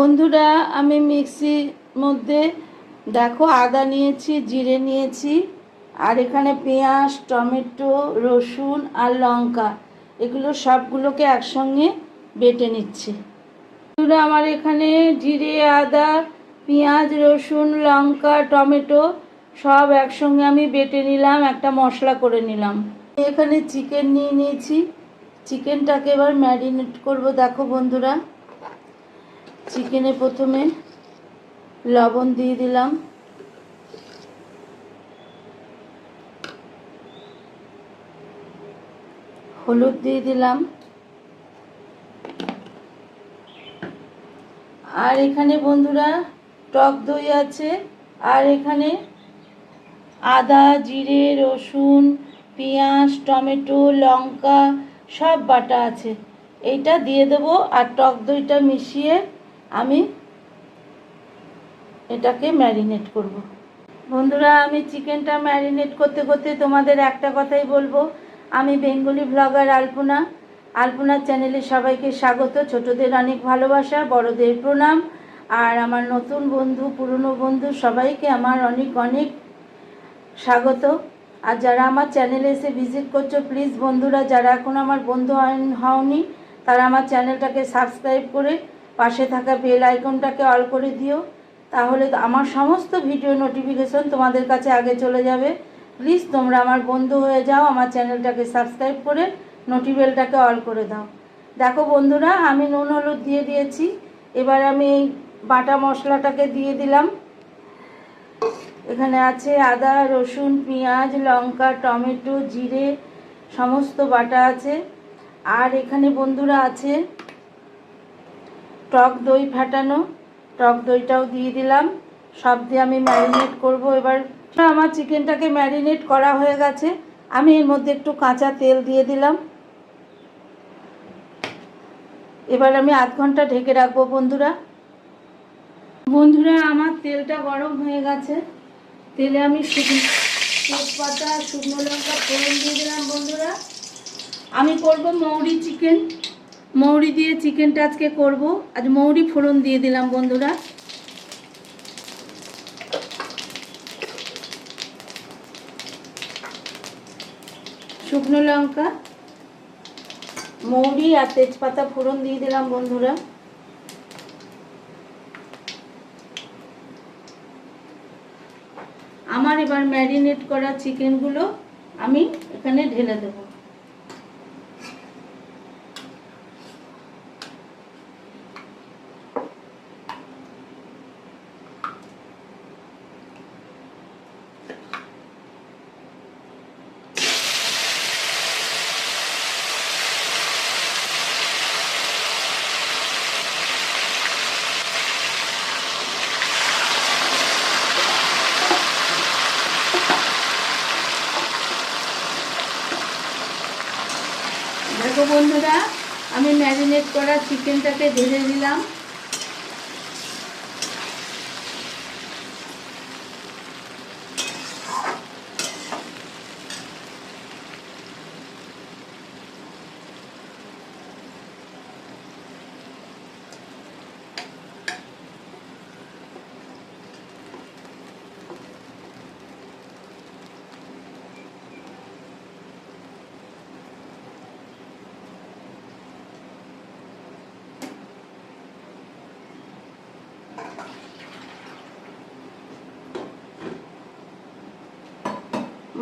বন্ধুরা, আমি মিক্সির মধ্যে, দেখো, আদা নিয়েছি, জিরে নিয়েছি, আর এখানে পেঁয়াজ, টমেটো, রসুন আর লঙ্কা, এগুলো সবগুলোকে একসঙ্গে বেটে নিচ্ছি। বন্ধুরা, আমার এখানে জিরে, আদা, পেঁয়াজ, রসুন, লঙ্কা, টমেটো সব একসঙ্গে আমি বেটে নিলাম, একটা মশলা করে নিলাম। এখানে চিকেন নিয়ে নিয়েছি। চিকেনটাকে এবার ম্যারিনেট করব, দেখো বন্ধুরা। চিকেনে প্রথমে লবণ দিয়ে দিলাম। হলুদ দিয়ে দিলাম। আর এখানে বন্ধুরা টক দই আছে। আর এখানে আদা, জিরে, রসুন, পেঁয়াজ, টমেটো, লঙ্কা সব বাটা আছে। এইটা দিয়ে দেবো আর টক দইটা মিশিয়ে আমি এটাকে ম্যারিনেট করব। বন্ধুরা, আমি চিকেনটা ম্যারিনেট করতে করতে তোমাদের একটা কথাই বলব। আমি বেঙ্গলি ব্লগার আলপনা। আলপনার চ্যানেলে সবাইকে স্বাগত। ছোটদের অনেক ভালোবাসা, বড়দের প্রণাম। আর আমার নতুন বন্ধু, পুরনো বন্ধু সবাইকে আমার অনেক অনেক স্বাগত। আর যারা আমার চ্যানেলে এসে ভিজিট করছ প্লিজ বন্ধুরা, যারা এখন আমার বন্ধু হওনি তারা আমার চ্যানেলটাকে সাবস্ক্রাইব করে পাশে থাকা বেল আইকনটাকে অল করে দিও, তাহলে আমার সমস্ত ভিডিও নোটিফিকেশন তোমাদের কাছে আগে চলে যাবে। প্লিজ তোমরা আমার বন্ধু হয়ে যাও, আমার চ্যানেলটাকে সাবস্ক্রাইব করে নোটিবেলটাকে অল করে দাও। দেখো বন্ধুরা, আমি নুন হলুদ দিয়ে দিয়েছি, এবার আমি এই বাটা মশলাটাকে দিয়ে দিলাম। এখানে আছে আদা, রসুন, পেঁয়াজ, লঙ্কা, টমেটো, জিরে, সমস্ত বাটা আছে। আর এখানে বন্ধুরা আছে টক দই ফাটানো, টক দইটাও দিয়ে দিলাম। সব দিয়ে আমি ম্যারিনেট করব এবার। আমার চিকেনটাকে ম্যারিনেট করা হয়ে গেছে। আমি এর মধ্যে একটু কাঁচা তেল দিয়ে দিলাম। এবার আমি আধ ঘণ্টা ঢেকে রাখব বন্ধুরা। বন্ধুরা, আমার তেলটা গরম হয়ে গেছে। তেলে আমি শুকনো তেজপাতা, শুকনো লঙ্কা, ফোড়ন দিয়ে দিলাম বন্ধুরা। আমি করব মৌরি চিকেন। মৌরি দিয়ে চিকেনটা আজকে করব। আজ মৌরি ফোড়ন দিয়ে দিলাম বন্ধুরা। শুকনো লঙ্কা, মৌরি আর তেজপাতা ফোড়ন দিয়ে দিলাম বন্ধুরা। আমার এবার ম্যারিনেট করা চিকেনগুলো আমি এখানে ঢেলে দেবো দেখো বন্ধুরা আমি ম্যারিনেট করা চিকেনটাকে ভেজে দিলাম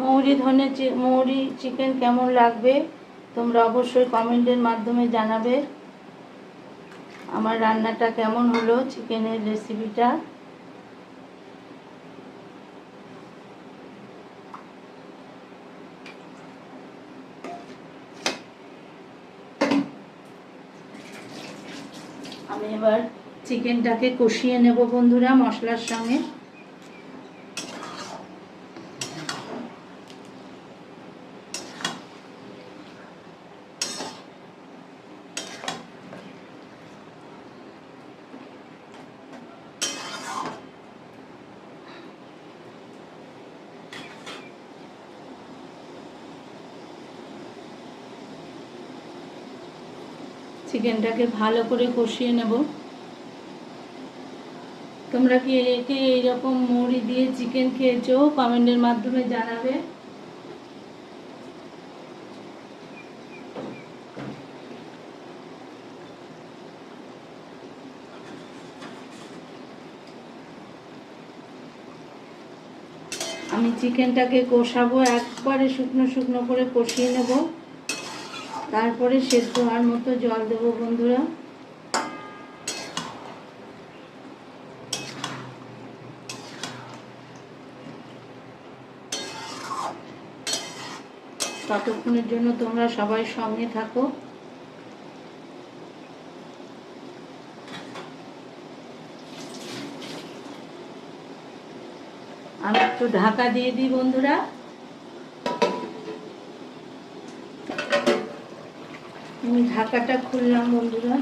মৌরি ধনে মৌরি চিকেন কেমন লাগবে? তোমরা অবশ্যই কমেন্টের মাধ্যমে জানাবে। আমার রান্নাটা কেমন হলো চিকেনের রেসিপিটা আমি এবার চিকেনটাকে কষিয়ে নেব বন্ধুরা মশলার সঙ্গে। চিকেনটাকে ভালো করে কষিয়ে নেব। তোমরা কি একে এইরকম মুড়ি দিয়ে চিকেন খেয়েছো? কমেন্টের মাধ্যমে জানাবে। আমি চিকেনটাকে কষাবো, একবারে শুকনো শুকনো করে কষিয়ে নেব। তারপরে সেদ্ধ হওয়ার মতো জল দেবো বন্ধুরা। ততক্ষণের জন্য তোমরা সবাই সঙ্গে থাকো। আমি একটু ঢাকা দিয়ে দিই বন্ধুরা। আমি ঢাকাটা খুললাম বন্ধুরা।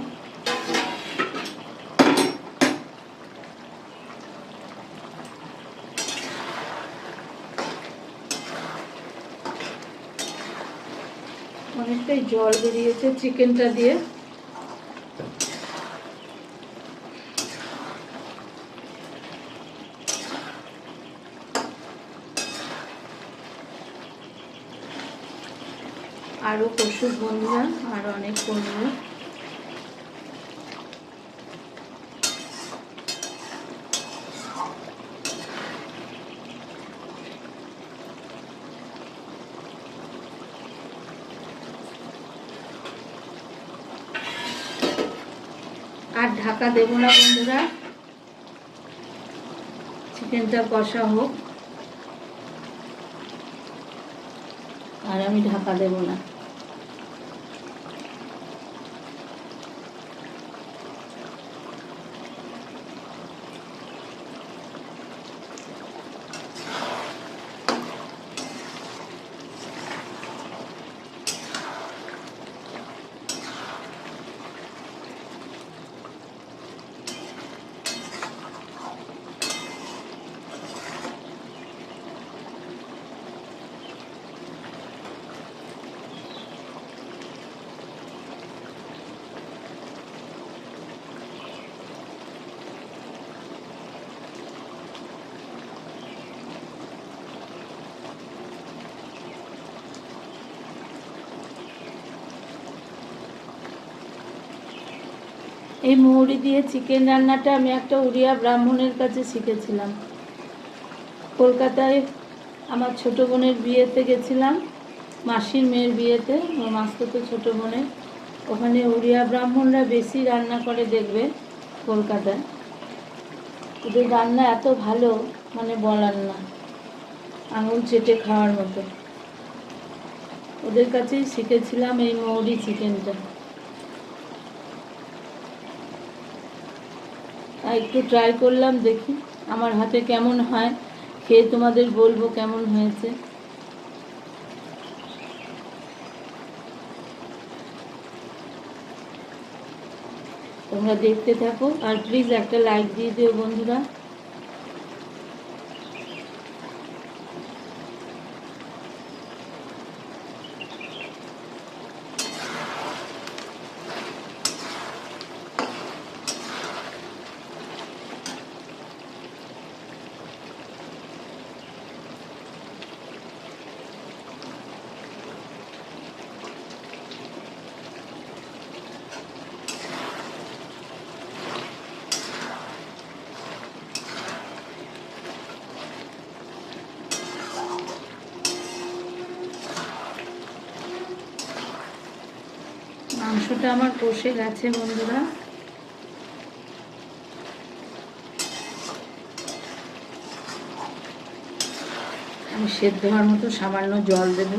অনেকটাই জল বেরিয়েছে চিকেনটা দিয়ে। আরও পশুর বন্ধুরা আরও অনেক বন্ধুরা আর ঢাকা দেব না বন্ধুরা। চিকেনটা কষা হোক। আর আমি ঢাকা দেব না। এই মৌরি দিয়ে চিকেন রান্নাটা আমি একটা উড়িয়া ব্রাহ্মণের কাছে শিখেছিলাম। কলকাতায় আমার ছোটো বোনের বিয়েতে গেছিলাম, মাসির মেয়ের বিয়েতে, আমার মাস্তুতো ছোটো বোনের। ওখানে উড়িয়া ব্রাহ্মণরা বেশি রান্না করে দেখবে কলকাতায়। ওদের রান্না এত ভালো মানে বলার না। আঙুল চেটে খাওয়ার মতো। ওদের কাছেই শিখেছিলাম এই মৌরি চিকেনটা। একটু ট্রাই করলাম, দেখি আমার হাতে কেমন হয়। খেয়ে তোমাদের বলব কেমন হয়েছে। তোমরা দেখতে থাকো। আর প্লিজ একটা লাইক দিয়ে দিও বন্ধুরা। মাংসটা আমার কষে গেছে, বন্ধুরা। আমি সেদ্ধ হওয়ার মতো সামান্য জল দেব।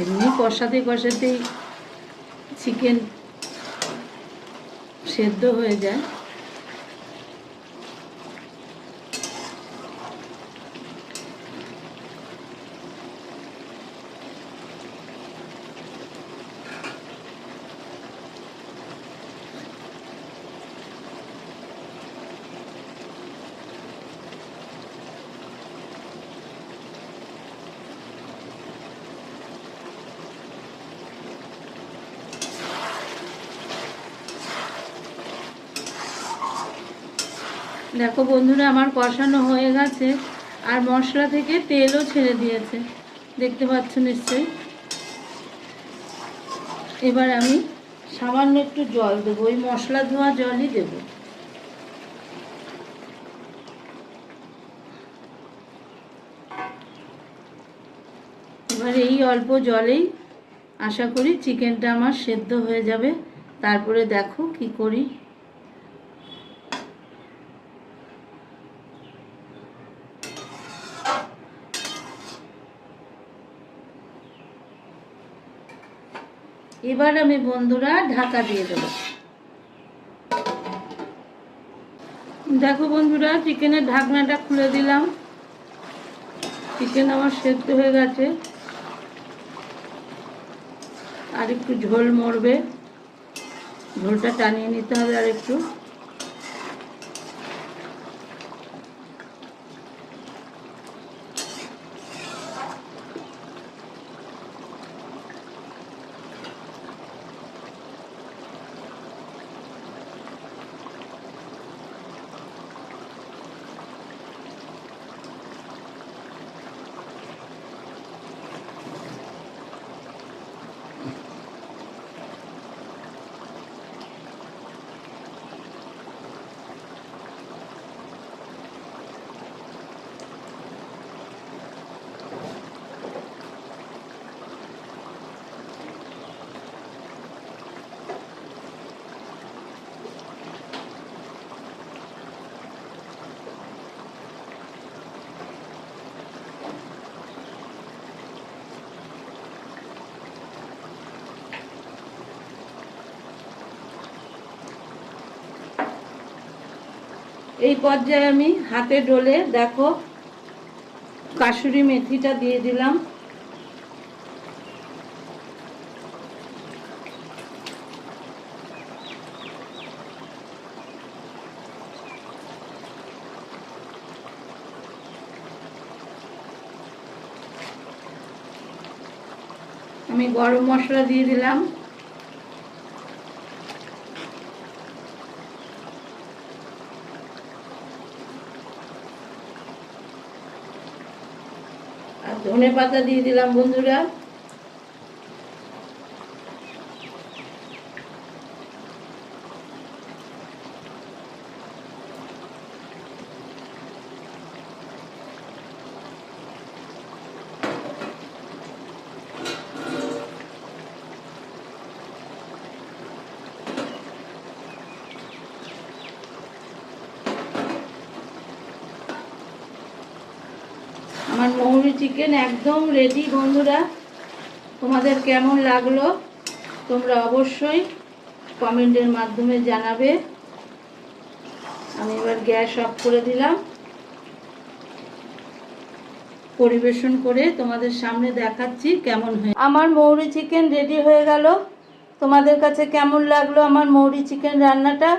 এমনি কষাতে কষাতেই চিকেন সেদ্ধ হয়ে যায়। দেখো বন্ধুরা, আমার কষানো হয়ে গেছে আর মশলা থেকে তেলও ছেড়ে দিয়েছে। দেখতে পাচ্ছ নিশ্চয়ই? এবার আমি সামান্য একটু জল দেবো, ওই মশলা ধোয়া জলই দেবো। এবার এই অল্প জলেই আশা করি চিকেনটা আমার সেদ্ধ হয়ে যাবে। তারপরে দেখো কি করি। এবার আমি বন্ধুরা ঢাকা দিয়ে দেব। দেখো বন্ধুরা, চিকেনের ঢাকনাটা খুলে দিলাম। চিকেন আমার সেদ্ধ হয়ে গেছে। আর একটু ঝোল মরবে। ঝোলটা টানিয়ে নিতে হবে আর একটু এই পর্যায়ে আমি হাতে ডলে দেখো কাসুরি মেথিটা দিয়ে দিলাম। আমি গরম মশলা দিয়ে দিলাম আর ধনে পাতা দিয়ে দিলাম বন্ধুরা। মৌরি চিকেন একদম রেডি বন্ধুরা, তোমাদের কেমন লাগল? তোমরা অবশ্যই কমেন্টের মাধ্যমে জানাবে। আমি এবার গ্যাস অফ করে দিলাম। পরিবেশন করে তোমাদের সামনে দেখাচ্ছি কেমন হয়ে আমার মৌরি চিকেন রেডি হয়ে গেল। তোমাদের কাছে কেমন লাগল আমার মৌরি চিকেন রান্নাটা?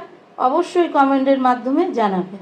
অবশ্যই কমেন্টের মাধ্যমে জানাবে।